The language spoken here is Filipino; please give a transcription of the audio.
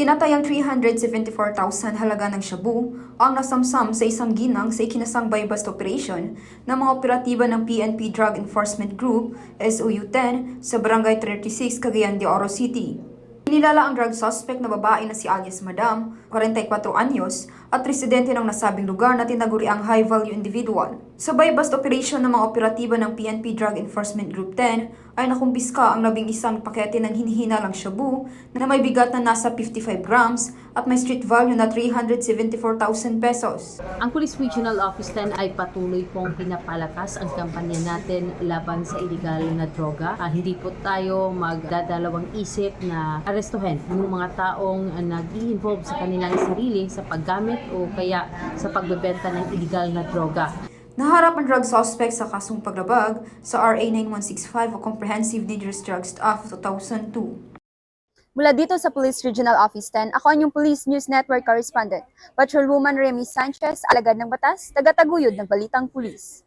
Tinatayang 374,000 halaga ng shabu ang nasamsam sa isang ginang sa ikinasang buy-bust operation ng mga operatiba ng PNP Drug Enforcement Group SOU-10 sa Barangay 36, Cagayan de Oro City. Inilala ang drug suspect na babae na si alias Madam, 44 anyos, at residente ng nasabing lugar na tinaguri ang high-value individual. Sa buy-bust operation ng mga operatiba ng PNP Drug Enforcement Group 10 ay nakumpiska ang labing isang pakete ng hinihinalang shabu na may bigat na nasa 55 grams at may street value na 374,000 pesos. Ang Police Regional Office 10 ay patuloy pong pinapalakas ang kampanya natin laban sa illegal na droga. Ah, hindi po tayo magdadalawang isip na arestuhin yung mga taong uh, nag-i-involve sa kanilang sarili sa paggamit o kaya sa pagbebenta ng illegal na droga. Naharap ang drug suspect sa kasong paglabag sa RA 9165 o Comprehensive Dangerous Drugs Act of 2002. Mula dito sa Police Regional Office 10, ako ang inyong Police News Network Correspondent, Patrolwoman Remy Sanchez, alagad ng batas, taga-taguyod ng Balitang Pulis.